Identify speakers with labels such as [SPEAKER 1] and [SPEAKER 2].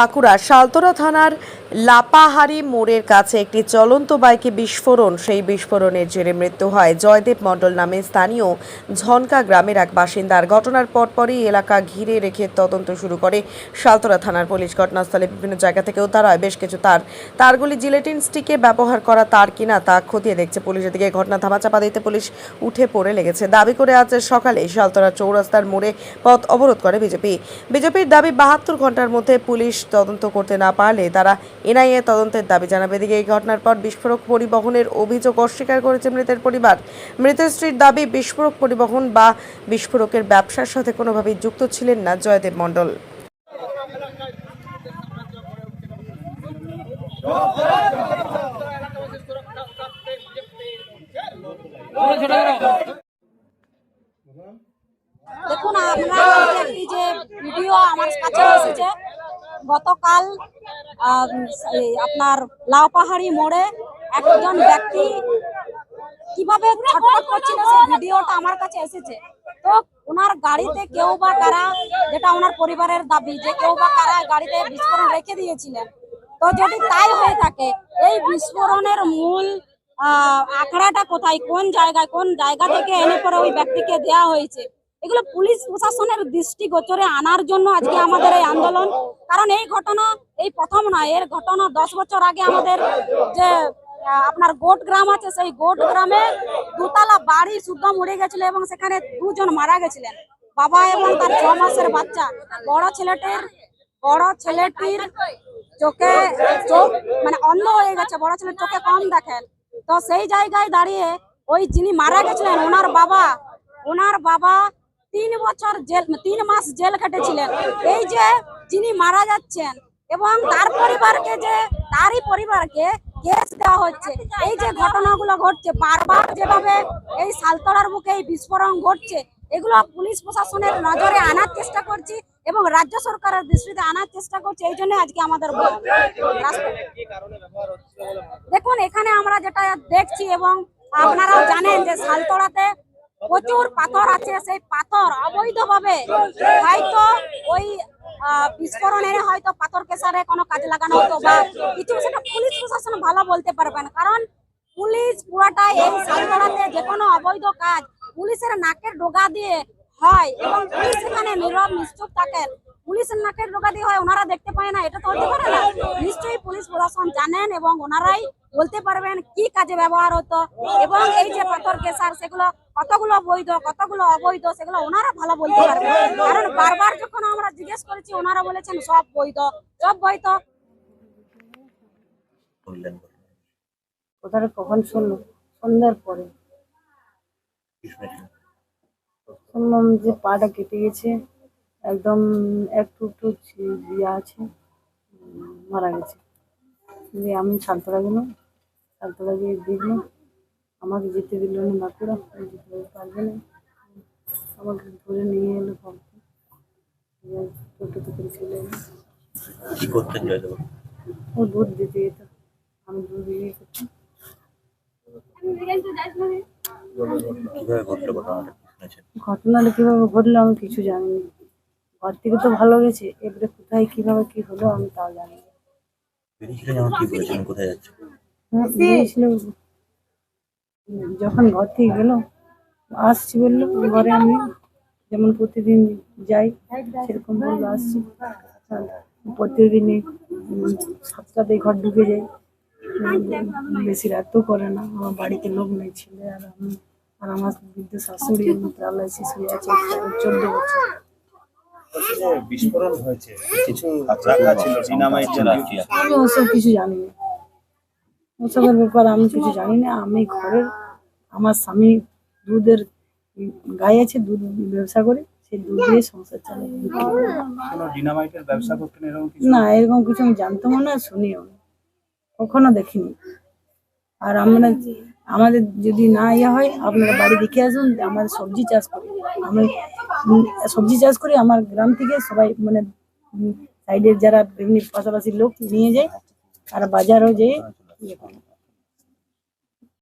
[SPEAKER 1] বাঁকুড়া শালতরা থানার লাপাহারি মোড়ের কাছে একটি চলন্ত বাইকে বিস্ফোরণ। সেই বিস্ফোরণের জেরে মৃত্যু হয় জয়দেব মণ্ডল নামে স্থানীয় ঝনকা গ্রামের এক বাসিন্দার। ঘটনার পরপরই এলাকা ঘিরে রেখে তদন্ত শুরু করে শালতরা থানার পুলিশ ঘটনাস্থলে বিভিন্ন জায়গা থেকে উদ্ধার হয়। বেশ কিছু তার। তারগুলি জিলেটিন স্টিকে ব্যবহার করা তার কিনা তা খতিয়ে দেখছে পুলিশ এদিকে ঘটনা ধামাচাপা দিতে পুলিশ উঠে পড়ে লেগেছে। দাবি করে আজ সকালে শালতরা চৌরাস্তার মোড়ে পথ অবরোধ করে বিজেপি। বিজেপির দাবি বাহাত্তর ঘণ্টার মধ্যে পুলিশ তদন্ত করতে না পারলে তারা এনআইএ তদন্তের দাবি জানাবে। এদিকে এই ঘটনার পর বিস্ফোরক পরিবহনের অভিযোগ অস্বীকার করেছে মৃতের পরিবার। মৃতের স্ত্রীর দাবি, বিস্ফোরক পরিবহন বা বিস্ফোরকের ব্যবসার সাথে কোনোভাবেই যুক্ত ছিলেন না জয়দেব মণ্ডল।
[SPEAKER 2] দেখুন, আমরা যে ভিডিও আমার কাছে এসেছে। গতকাল আপনার লাউপাহাড়ি মোড়ে একজন ব্যক্তি কীভাবে ছটফট করছিল সেই ভিডিওটা আমার কাছে এসেছে। তো ওনার গাড়িতে কেউ বা কারা যেটা ওনার পরিবারের দাবি যে কেউ বা কারা গাড়িতে বিস্ফোরণ রেখে দিয়েছিলেন। তো যদি তাই হয়ে থাকে এই বিস্ফোরণের মূল আহ, আখড়াটা কোথায় কোন জায়গায় কোন জায়গা থেকে এনে পরে ওই ব্যক্তিকে দেয়া হয়েছে? এগুলো পুলিশ প্রশাসনের দৃষ্টিগোচরে আনার জন্য আজকে আমাদের এই আন্দোলন। কারণ এই ঘটনা এই প্রথম নয়, এর ঘটনা দশ বছর আগে আমাদের যে আপনার গোট গ্রাম আছে, সেই গোট গ্রামে দুতলা বাড়ি শুদ্ধ মরে গেছিল এবং সেখানে দুজন মারা গেছিলেন। বাবা এবং তার ছ মাসের বাচ্চা। বড় ছেলেটির বড় ছেলেটির চোখে চোখ মানে অন্ধ হয়ে গেছে, বড় ছেলের চোখে কম দেখেন। তো সেই জায়গায় দাঁড়িয়ে ওই যিনি মারা গেছিলেন, ওনার বাবা ওনার বাবা তিন বছর জেল, তিন মাস জেল কেটেছিলেন এই যে যিনি মারা যাচ্ছেন এবং তার পরিবারকে যে, তারই পরিবারকে কেস দেওয়া হচ্ছে, এই যে ঘটনাগুলো ঘটছে, বারবার যেভাবে এই সালতলার বুকে এই বিস্ফোরণ ঘটছে, এগুলো পুলিশ প্রশাসনের নজরে আনার চেষ্টা করছি এবং রাজ্য সরকারের দৃষ্টিতে আনার চেষ্টা করছি, এই জন্য আজকে আমাদের দেখুন, এখানে আমরা যেটা দেখছি এবং আপনারাও জানেন যে শালতলাতে প্রচুর পাথর আছে, সেই পাথর অবৈধভাবে হয়তো ওই বিস্ফোরণের হয়তো পাথর কেসারে কোনো কাজে লাগানো হতো বা কিছু, সেটা পুলিশ প্রশাসন ভালো বলতে পারবেন কারণ পুলিশ পুরাটাই এই শালতলাতে যে কোনো অবৈধ কাজ পুলিশের নাকের ডোগা দিয়ে হয় এবং পুলিশ এখানে নীরব, নিশ্চুপ থাকেন পুলিশের নাকের ডোগা দিয়ে হয়, ওনারা দেখতে পায় না, এটা তো হতে পারে না। নিশ্চয়ই পুলিশ প্রশাসন জানেন এবং ওনারাই বলতে পারবেন কি কাজে ব্যবহার হতো এবং এই যে পাথর কেসার সেগুলো কতগুলো বৈধ কতগুলো অবৈধ সেগুলো ওনারা ভালো বলতে পারবেন। কারণ বারবার যখন আমরা জিজ্ঞেস করেছি ওনারা বলেছেন সব বৈধ। সব বৈধ।
[SPEAKER 3] কথাটা কখন শুনলো? সন্ধ্যার পরে। শুনলাম যে পাটা কেটে গেছে একদম একটু একটু ইয়ে আছে মারা গেছে। আমি সালতলা গেলাম সালতলা গিয়ে দেখলাম আমাকে যেতে দিল না বাঁকুড়া যেতে পারবে না। আমাকে ধরে নিয়ে এলো দিয়ে টোটোতে করে চলে এলো।
[SPEAKER 4] কি
[SPEAKER 3] ও দুধ দিতে যেত। আমি দুধ দিয়ে করতাম
[SPEAKER 4] ঘটনাটা
[SPEAKER 3] কীভাবে ঘটলো আমি কিছু জানি না ঘর থেকে তো ভালো গেছে এবারে কোথায় কীভাবে কি হলো আমি তাও জানি না
[SPEAKER 4] কোথায় যাচ্ছে
[SPEAKER 3] যখন ঘর থেকে গেল আসছি বলল ঘরে আমি যেমন প্রতিদিন যাই সেরকম বলল আসছি। উম, সাতটাতে ঘর ঢুকে যাই বেশি রাতও করে না আমার বাড়িতে লোক নেই ছেলে আর আমি আর আমার বৃদ্ধ শাশুড়ি প্যারালাইসিস হয়ে আছে চোদ্দ বছর।
[SPEAKER 5] বিস্ফোরণ হয়েছে। কিছু ডিনামাইট জাতীয়
[SPEAKER 3] আমি ওসব কিছু জানি না। ওসবের ব্যাপারে আমি কিছু জানি না। আমি ঘরের আমার স্বামী দুধের গায়ে আছে দুধ ব্যবসা করে সেই দুধ দিয়ে সংসার চালাই
[SPEAKER 5] কিছু?
[SPEAKER 3] না এরকম কিছু আমি জানতাম না শুনিও না। কখনো দেখিনি। আর আমরা আমাদের যদি না ইয়ে হয় আপনারা বাড়ি দেখে আসুন আমাদের সবজি চাষ করি। আমি সবজি চাষ করি আমার গ্রাম থেকে সবাই মানে সাইডের যারা এমনি পাশাপাশি লোক নিয়ে যায় আর বাজারও যেয়ে ইয়ে করে